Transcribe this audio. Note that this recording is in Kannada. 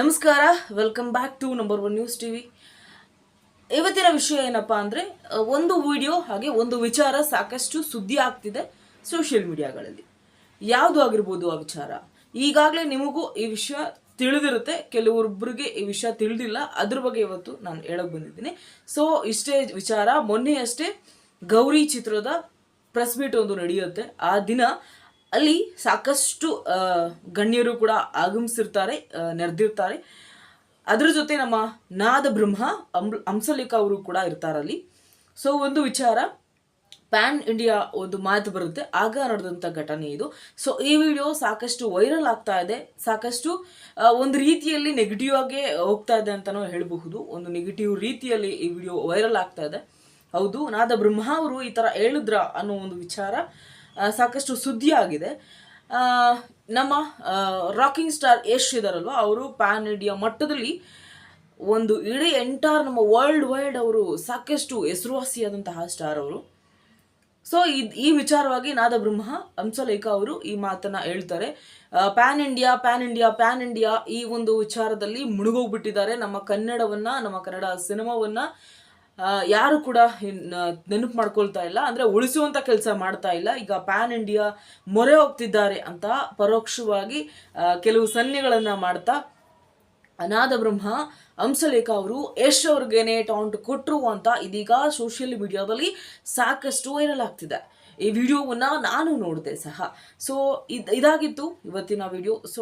ನಮಸ್ಕಾರ welcome back to number one news TV ಇವತ್ತಿನ ವಿಷಯ ಏನಪ್ಪಾ ಅಂದರೆ ಒಂದು ವಿಡಿಯೋ ಹಾಗೆ ಒಂದು ವಿಚಾರ ಸಾಕಷ್ಟು ಸುದ್ದಿ ಆಗ್ತಿದೆ ಸೋಷಿಯಲ್ ಮೀಡಿಯಾಗಳಲ್ಲಿ ಯಾವುದು ಆಗಿರ್ಬೋದು ಆ ವಿಚಾರ? ಈಗಾಗಲೇ ನಿಮಗೂ ಈ ವಿಷಯ ತಿಳಿದಿರುತ್ತೆ ಕೆಲವೊಬ್ಬರಿಗೆ ಈ ವಿಷಯ ತಿಳಿದಿಲ್ಲ. ಅದ್ರ ಬಗ್ಗೆ ಇವತ್ತು ನಾನು ಹೇಳಕ್ ಬಂದಿದ್ದೀನಿ. ಸೊ ಇಷ್ಟೇ ವಿಚಾರ. ಮೊನ್ನೆಯಷ್ಟೇ ಗೌರಿ ಚಿತ್ರದ ಪ್ರೆಸ್ ಮೀಟ್ ಒಂದು ನಡೆಯುತ್ತೆ. ಆ ದಿನ ಅಲ್ಲಿ ಸಾಕಷ್ಟು ಗಣ್ಯರು ಕೂಡ ಆಗಮಿಸಿರ್ತಾರೆ ನೆರೆದಿರ್ತಾರೆ. ಅದರ ಜೊತೆ ನಮ್ಮ ನಾದ ಬ್ರಹ್ಮ, ಅಂಬ್, ಹಂಸಲೇಖ ಅವರು ಕೂಡ ಇರ್ತಾರಲ್ಲಿ ಸೊ ಒಂದು ವಿಚಾರ ಪ್ಯಾನ್ ಇಂಡಿಯಾ ಒಂದು ಮಾತು ಬರುತ್ತೆ, ಆಗ ನಡೆದಂಥ ಘಟನೆ ಇದು. ಸೊ ಈ ವಿಡಿಯೋ ಸಾಕಷ್ಟು ವೈರಲ್ ಆಗ್ತಾ ಇದೆ, ಸಾಕಷ್ಟು ಒಂದು ರೀತಿಯಲ್ಲಿ ನೆಗೆಟಿವ್ ಆಗೇ ಹೋಗ್ತಾ ಇದೆ ಅಂತಲೂ ಹೇಳಬಹುದು. ಒಂದು ನೆಗೆಟಿವ್ ರೀತಿಯಲ್ಲಿ ಈ ವಿಡಿಯೋ ವೈರಲ್ ಆಗ್ತಾ ಇದೆ. ಹೌದು, ನಾದ ಬ್ರಹ್ಮ ಅವರು ಈ ಥರ ಹೇಳಿದ್ರ ಅನ್ನೋ ಒಂದು ವಿಚಾರ. ಸಾಕಷ್ಟು ಸುದ್ದಿಯಾಗಿದೆ. ನಮ್ಮ ರಾಕಿಂಗ್ ಸ್ಟಾರ್ ಯಶ್ ಇದಾರಲ್ವ? ಅವರು ಪ್ಯಾನ್ ಇಂಡಿಯಾ ಮಟ್ಟದಲ್ಲಿ ಒಂದು ಇಡೀ ಎಂಟಾರ್ ನಮ್ಮ ವರ್ಲ್ಡ್ ವೈಡ್ ಅವರು ಸಾಕಷ್ಟು ಹೆಸರುವಾಸಿಯಾದಂತಹ ಸ್ಟಾರ್ ಅವರು. ಸೊ ಈ ವಿಚಾರವಾಗಿ ನಾದ ಬ್ರಹ್ಮ, ಹಂಸಲೇಖ ಅವರು ಈ ಮಾತನ್ನ ಹೇಳ್ತಾರೆ. Pan India pan India pan India ಈ ಒಂದು ವಿಚಾರದಲ್ಲಿ ಮುಳುಗೋಗ್ಬಿಟ್ಟಿದ್ದಾರೆ. ನಮ್ಮ ಕನ್ನಡವನ್ನ, ನಮ್ಮ ಕನ್ನಡ ಸಿನಿಮಾವನ್ನ ಯಾರು ಕೂಡ ನೆನಪು ಮಾಡ್ಕೊಳ್ತಾ ಇಲ್ಲ. ಅಂದ್ರೆ ಉಳಿಸುವಂತ ಕೆಲಸ ಮಾಡ್ತಾ ಇಲ್ಲ. ಈಗ ಪ್ಯಾನ್ ಇಂಡಿಯಾ ಮೊರೆ ಹೋಗ್ತಿದ್ದಾರೆ ಅಂತ ಪರೋಕ್ಷವಾಗಿ ಕೆಲವು ಸನ್ನೆಗಳನ್ನ ಮಾಡ್ತಾ ಅನಾಥ ಬ್ರಹ್ಮ ಹಂಸಲೇಖ ಅವರು ಯಶ್ ಅವ್ರಿಗೇನೆ ಟಾಂಟ್ ಕೊಟ್ಟರು ಅಂತ ಇದೀಗ ಸೋಷಿಯಲ್ ಮೀಡಿಯಾದಲ್ಲಿ ಸಾಕಷ್ಟು ವೈರಲ್ ಆಗ್ತಿದೆ. ಈ ವಿಡಿಯೋವನ್ನ ನಾನು ನೋಡಿದೆ ಸಹ. ಸೊ ಇದ್, ಇದಾಗಿತ್ತು ಇವತ್ತಿನ ವಿಡಿಯೋ ಸೊ